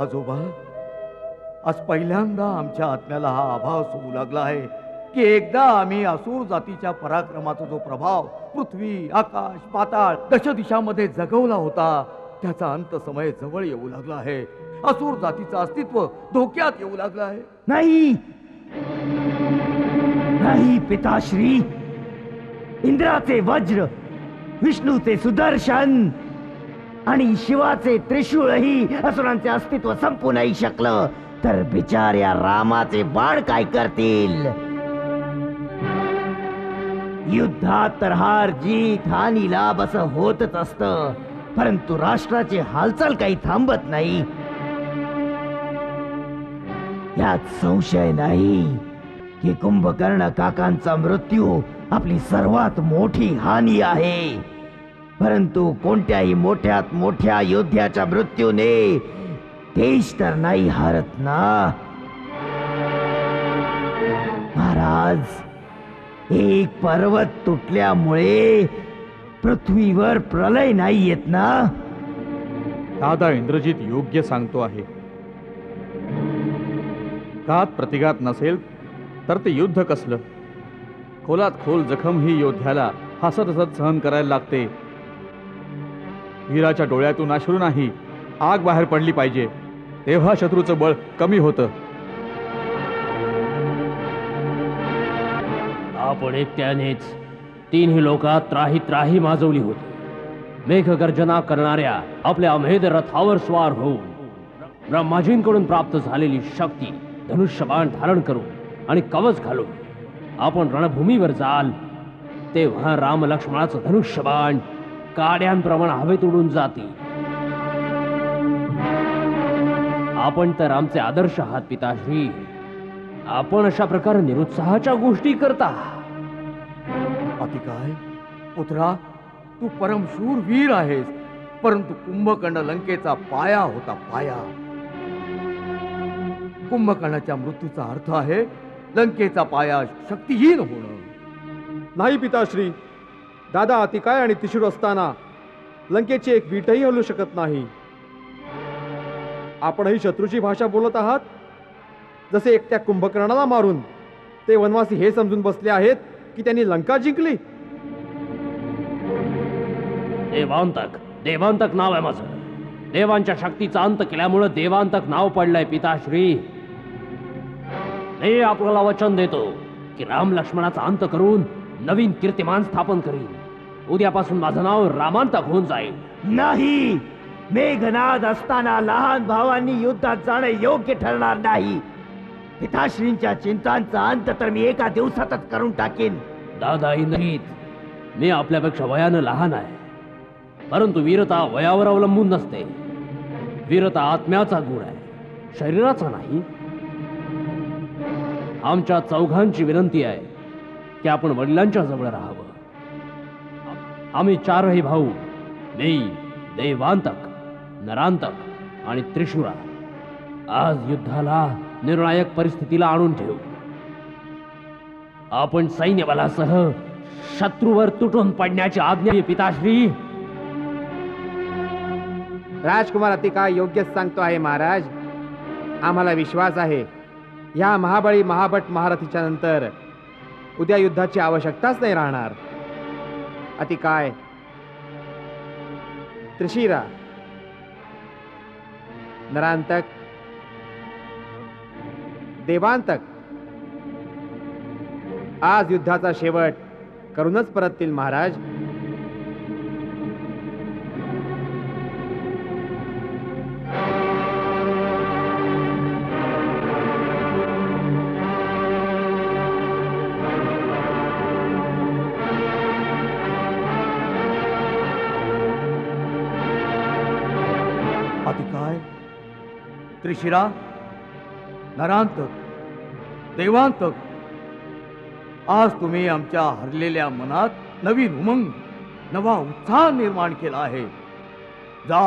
आजोबा आज पहिल्यांदा आमच्या आत्म्याला हा आभास होऊ लागला आहे की एकदा आम्ही असुर जातीच्या पराक्रमाचा जो प्रभाव पृथ्वी आकाश पाताळ दश दिशामध्ये जगवला होता त्याचा अंत समय जवळ येऊ लागला आहे. असुर जातीचं अस्तित्व धोक्यात येऊ लागलं आहे. नाही! नाही पिताश्री! इंद्राचे वज्र विष्णूचे सुदर्शन! आणि शिवाचे त्रिशूळही असुरांचे अस्तित्व संपू नाही शकलं तर बिचाऱ्या रामाचे बाण काय करतील? युद्धात तर हार जीत हानी लाभ असं होतच असत परंतु राष्ट्राची हालचाल काही थांबत नाही. यात संशय नाही की कुंभकर्ण काकांचा मृत्यू आपली सर्वात मोठी हानी आहे. परंतु कोणत्याही मोठ्यात मोठ्या योद्ध्याच्या मृत्यूने देश तर नाही हारत ना? महाराज एक पर्वत तुटल्यामुळे पृथ्वीवर प्रलय नाही येत ना? दादा इंद्रजित योग्य सांगतो आहे. घात प्रतिघात नसेल तर ते युद्ध कसलं? खोलात खोल जखम ही योद्ध्याला हसत हसत सहन करायला लागते. वीराच्या डोळ्यातून अश्रू नाही आग बाहेर पडली पाहिजे. तेव्हा शत्रूचं बळ कमी होतं. आपण एकट्यानेच तीनही लोकात त्राही त्राही माजवली होती. मेघगर्जना करणाऱ्या आपल्या अमेध रथावर स्वार होऊन ब्रह्माजींकडून प्राप्त झालेली शक्ती धनुष्यबाण धारण करून आणि कवच घालून आपण रणभूमीवर जाल तेव्हा राम लक्ष्मणाचं धनुष्यबाण काड्यांप्रमाणे हवेत उडून जातील आपण तर आमचे आदर्श आहात पिताश्री. आपण अशा प्रकारे निरुत्साहाच्या गोष्टी करता. बाकी काय पुत्रा तू परमशूर वीर आहेस परंतु कुंभकर्ण लंकेचा पाया होता पाया. कुंभकर्णाच्या मृत्यूचा अर्थ आहे लंकेचा पाया शक्तिहीन होणं. नाही पिताश्री. दादा अतिकाय आणि तिशूर असताना? लंकेची एक वीटही हलू शकत नाही. आपणही शत्रूची भाषा बोलत आहात? जसे एकट्या कुंभकर्णाला मारून ते वनवासी हे समजून बसले आहेत की त्यांनी लंका जिंकली? देवांतक देवांतक नाव आहे माझं. देवांच्या शक्तीचा अंत केल्यामुळं देवांतक नाव पडलंय पिताश्री. मी आपल्याला वचन देतो की राम लक्ष्मणाचा अंत करून नवीन कीर्तिमान स्थापन करीन. उद्यापासून माझं नाव रामांतक होऊन जाईल. नाही! मेघनाद असताना लहान भावांनी युद्धात जाणं योग्य ठरणार नाही. पिताश्रींच्या चिंतांचा अंत तर मी एका दिवसातच करून टाकीन. दादा इंद्रित मी आपल्यापेक्षा वयानं लहान आहे. परंतु वीरता वयावर अवलंबून नसते. वीरता आत्म्याचा गुण आहे. शरीराचा नाही. आमच्या चौघांची विनंती आहे की आपण वडिलांच्या जवळ राहावं. आम्ही चारही भाऊ मी देवांतक नरांतक आणि त्रिशुरा. आज युद्धाला निर्णायक परिस्थितीला आणून ठेवू. आपण सैन्य बलासह शत्रूवर तुटून पडण्याची आज्ञा पिताश्री. राजकुमार अतिका योग्यच सांगतो आहे महाराज. आम्हाला विश्वास आहे या महाबळी महाभट महारथीच्या नंतर उद्या युद्धाची आवश्यकताच नाही राहणार. अतिकाय त्रिशिरा। नरांतक। देवांतक। आज युद्धाचा शेवट करूनच परततील महाराज। त्रिशिरा नरांतक देवांतक. आज तुम्ही आमच्या हरलेल्या मनात नवीन उमंग नवा उत्साह निर्माण केला आहे. जा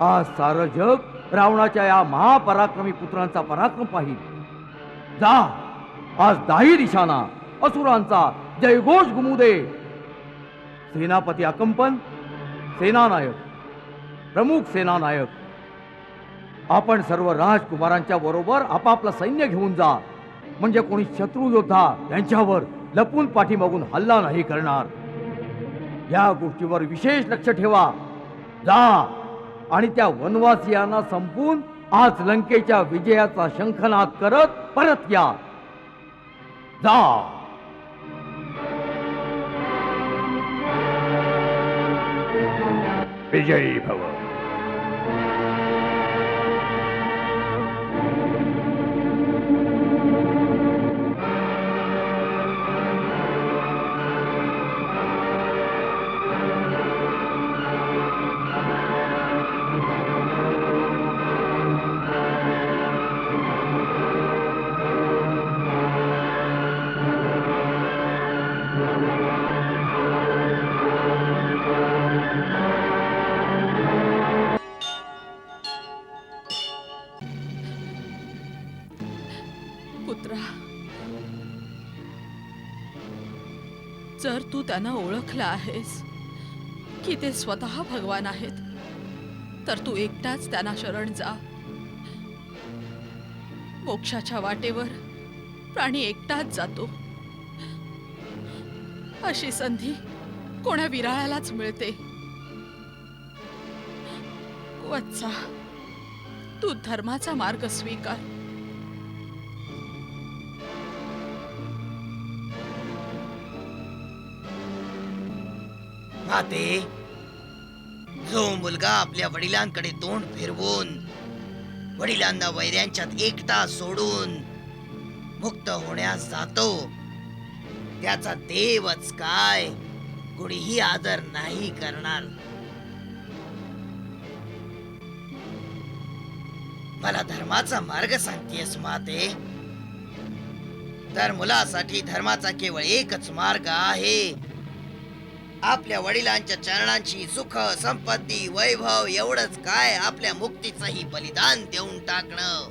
आज सारं जग रावणाच्या या महापराक्रमी पुत्रांचा पराक्रम पाहिल जा आज दाही दिशाना असुरांचा जयघोष गुमू दे. सेनापती अकंपन सेनानायक प्रमुख सेनानायक आपण सर्व राजकुमारांच्या बरोबर आपापलं सैन्य घेऊन जा. म्हणजे कोणी शत्रू योद्धा यांच्यावर लपून पाठीमागून हल्ला नाही करणार. या गोष्टीवर विशेष लक्ष ठेवा. जा. आणि त्या वनवासियांना संपून आज लंकेच्या विजयाचा शंखनाद करत परत या. जा. विजयी भव. तू त्यांना ओळखला आहेस. की ते स्वतः भगवान आहेत? तर तू एकटाच त्यांना शरण जा. मोक्षाच्या वाटेवर प्राणी एकटाच जातो. अशी संधी कोण्या विराळालाच मिळते. वत्सा तू धर्माचा मार्ग स्वीकार. पाहते. जो मुलगा आपल्या वडिलांकडे तोंड फिरवून वडिलांना वैऱ्यांच्यात एकटा सोडून मुक्त होण्यास जातो त्याचा देवच काय? कुणीही आदर नाही करणार. मला धर्माचा मार्ग सांगतेस माते. तर मुलासाठी धर्माचा केवळ एकच मार्ग आहे. आपल्या वडिलांच्या चरणांची सुख संपत्ती वैभव एवढंच काय आपल्या मुक्तीचंही बलिदान देऊन टाकणं.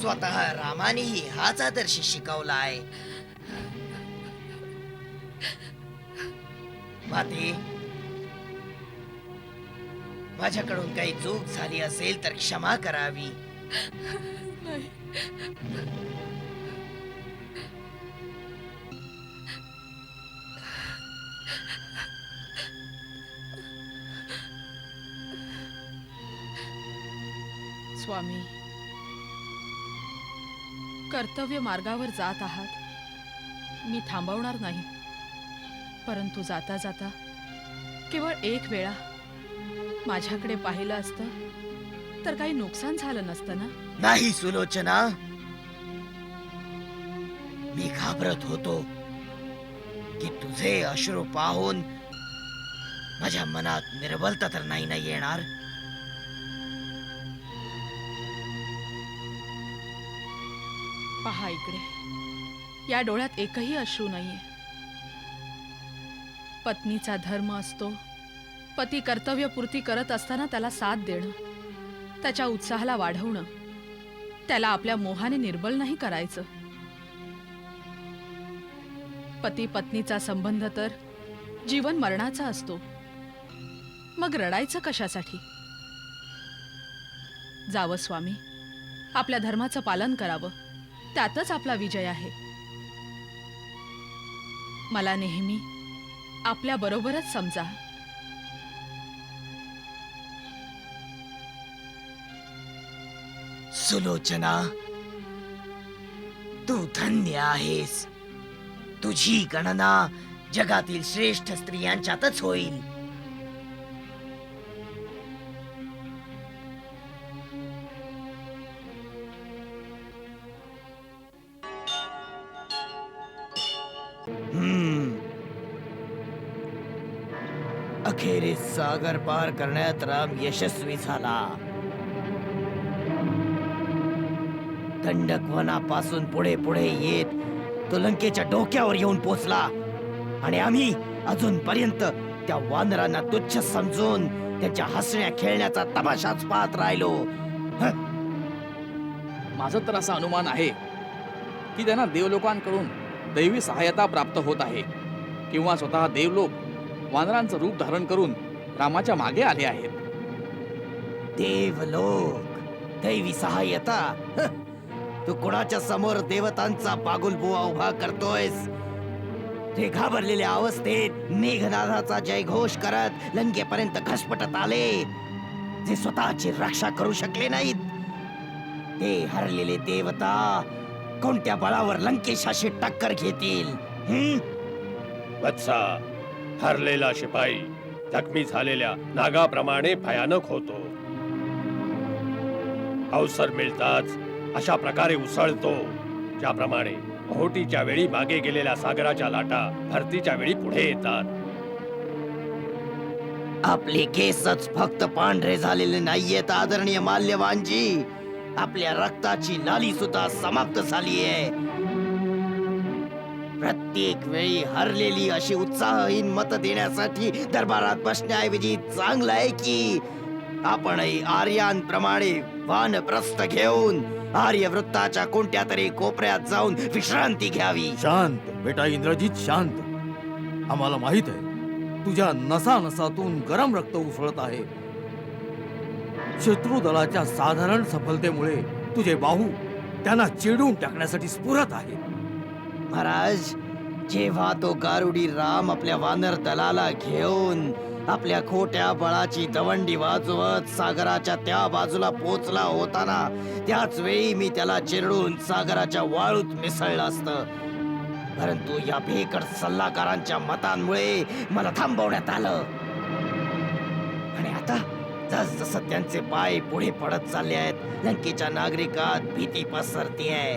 स्वतः रामानेही हाच आदर्श शिकवला आहे माते माझ्याकडून काही चूक झाली असेल तर क्षमा करावी. नाही. स्वामी कर्तव्य मार्गावर जात आहात. मी थांबवणार नाही. परंतु जाता जाता केवळ एक वेळा माझ्याकडे पाहिलं असतं. तर काही नुकसान झालं नसतं ना? नाही सुलोचना. मी घाबरत होतो की तुझे अश्रू पाहून माझ्या मनात निर्बलता तर नाही ना येणार? पहा इकडे. या डोळ्यात एकही अश्रू नाहीये. पत्नीचा धर्म असतो. पती कर्तव्यपूर्ती करत असताना त्याला साथ देणं. त्याच्या उत्साहाला वाढवणं. त्याला आपल्या मोहाने निर्बल नाही करायचं. पती पत्नीचा संबंध तर जीवन मरणाचा असतो. मग रडायचं कशासाठी? जावं स्वामी आपल्या धर्माचं पालन करावं. त्यातच आपला विजय आहे. मला नेहमी आपल्या बरोबरच समजा. सुलोचना। तू धन्य आहेस. तुझी गणना जगातील श्रेष्ठ स्त्रियांच्यातच होईल. अखेरीस सागर पार करण्यात राम यशस्वी झाला. दंडक वनापासून पुढे पुढे येत तो लंकेच्या डोक्यावर येऊन पोचला. आणि आम्ही अजूनपर्यंत त्या वानरांना तुच्छ समजून त्यांच्या हसण्या खेळण्याचा तमाशाच पाहत राहिलो. माझं तर असा अनुमान आहे की त्यांना देवलोकांकडून दैवी सहायता प्राप्त होत आहे किंवा स्वतः देवलोक वानरांचं रूप धारण करून रामाच्या मागे आले आहेत. देवलोक दैवी सहाय्यता हं. तू कुणाच्या समोर देवतांचा बागुलबुवा उभा करतोयस? ते घाबरलेल्या अवस्थेत मेघनाथाचा जयघोष करत लंकेपर्यंत घसपटत आले. जे स्वतःची रक्षा करू शकले नाहीत. ते हरलेले देवता कोणत्या बळावर लंकेशाशी टक्कर घेतील? वत्सा हरलेला शिपाई जखमी झालेल्या नागाप्रमाणे भयानक होतो. अवसर मिळताच अशा प्रकारे उसळतो. ज्याप्रमाणे ओहोटीच्या वेळी मागे गेलेल्या सागराच्या लाटा भरतीच्या वेळी पुढे येतात. आपले केसच फक्त पांढरे झालेले नाहीयेत आदरणीय माल्यवानजी. आपल्या रक्ताची लाली सुद्धा समाप्त झाली आहे प्रत्येक वेळी हरलेली अशी उत्साहहीन मत देण्यासाठी दरबारात बसण्याऐवजी चांगलं आहे की आपणही आर्यांप्रमाणे वानप्रस्थ घेऊन आर्यवृत्ताच्या कोणत्या तरी कोपऱ्यात जाऊन विश्रांती घ्यावी. शांत बेटा इंद्रजित शांत. आम्हाला माहीत आहे तुझ्या नसा नसातून गरम रक्त उसळत आहे. शत्रू दलाच्या साधारण सफलतेमुळे तुझे बाहू त्यांना चिडून टाकण्यासाठी स्फुरत आहे. महाराज जेव्हा तो गारुडी राम आपल्या वानर दलाला घेऊन आपल्या खोट्या बळाची दवंडी वाजवत सागराच्या त्या बाजूला पोचला होताना त्याच वेळी मी त्याला चिरडून सागराच्या वाळूत मिसळलं असतं. परंतु या भेकड सल्लागारांच्या मतांमुळे मला थांबवण्यात आलं. आणि आता जस जस त्यांचे पाय पुढे पडत चालले आहेत लंकेच्या नागरिकात भीती आहे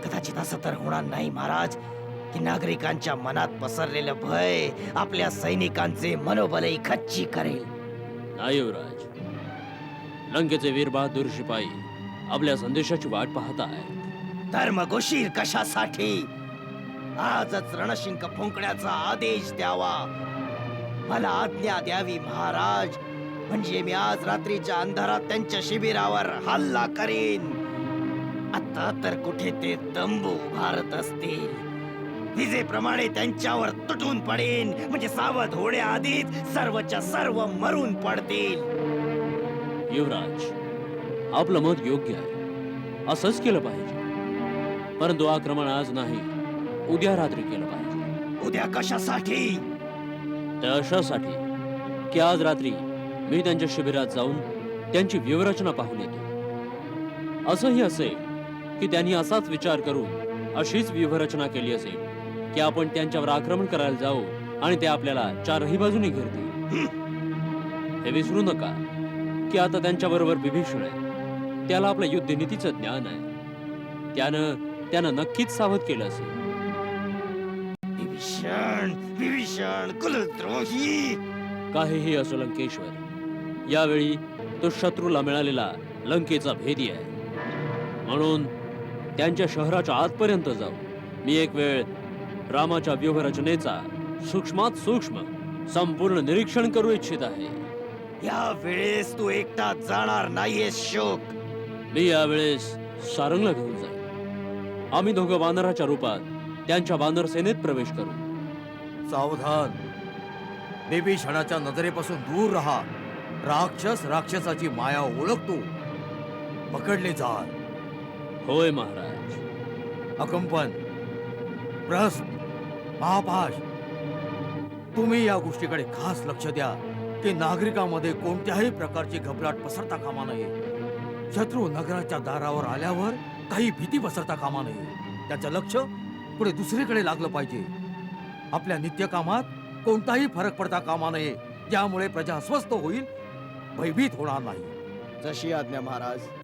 कदाचित असं तर होणार नाही महाराज. की नागरिकांच्या मनात पसरलेलं भय आपल्या सैनिकांचे मनोबलही खच्ची करेल. नाही युवराज. लंकेचे वीर बहादूर शिपाई आपल्या संदेशाची वाट पाहत आहेत धर्मघोशीर कशासाठी? आजच रणशिंक फुंकण्याचा आदेश द्यावा. मला आज्ञा द्यावी महाराज. म्हणजे मी आज रात्रीच्या अंधारात त्यांच्या शिबिरावर हल्ला करीन. आता तर कुठे ते तंबू उभारत असतील. विजेप्रमाणे त्यांच्यावर तुटून पडेन. म्हणजे सावध होण्याआधीच सर्वच्या सर्व मरून पडतील. युवराज आपलं मत योग्य आहे. असंच केलं पाहिजे. परंतु आक्रमण आज नाही. उद्या रात्री केलं पाहिजे. उद्या कशासाठी? ते अशासाठी की आज रात्री मी त्यांच्या शिबिरात जाऊन त्यांची व्यूहरचना पाहून येतो. असंही असेल की त्यांनी असाच विचार करून अशीच व्यूहरचना केली असेल. की आपण त्यांच्यावर आक्रमण करायला जाऊ आणि ते आपल्याला चारही बाजूनी घेरतील. हे विसरू नका की आता त्यांच्या बरोबर विभीषण आहे. त्याला आपल्या युद्धनीतीचं ज्ञान आहे. त्यानं त्यानं नक्कीच सावध केलं असेल. विभीषण विभीषण कुलद्रोही! काहीही असो लंकेश्वर यावेळी तो शत्रूला मिळालेला लंकेचा भेदी आहे. म्हणून त्यांच्या शहराच्या आतपर्यंत जाऊ. मी एक वेळ रामाच्या व्यूहरचनेचा सूक्ष्मात सूक्ष्म संपूर्ण निरीक्षण करू इच्छित आहे. या वेळेस तू एकटा जाणार नाहीयेस शोक. मी यावेळेस सारंगला घेऊन जाईल आम्ही दोघं वानराच्या रूपात त्यांच्या वानर सेनेत प्रवेश करू. सावधान. बिभीषणाच्या नजरेपासून दूर राहा. राक्षस राक्षसाची माया ओळखतो. पकडले जाल होय महाराज. अकंपन. प्रहस्त. महापाश तुम्ही या गोष्टीकडे खास लक्ष द्या. की नागरिकांमध्ये कोणत्याही प्रकारची घबराट पसरता कामा नये. शत्रू नगराच्या दारावर आल्यावर काही भीती पसरता कामा नये. त्याचं लक्ष पुढे दुसरीकडे लागलं पाहिजे. आपल्या नित्यकामात कोणताही फरक पडता कामा नये. ज्यामुळे प्रजा अस्वस्थ होईल भयभीत होणार नाही. जशी आज्ञा महाराज.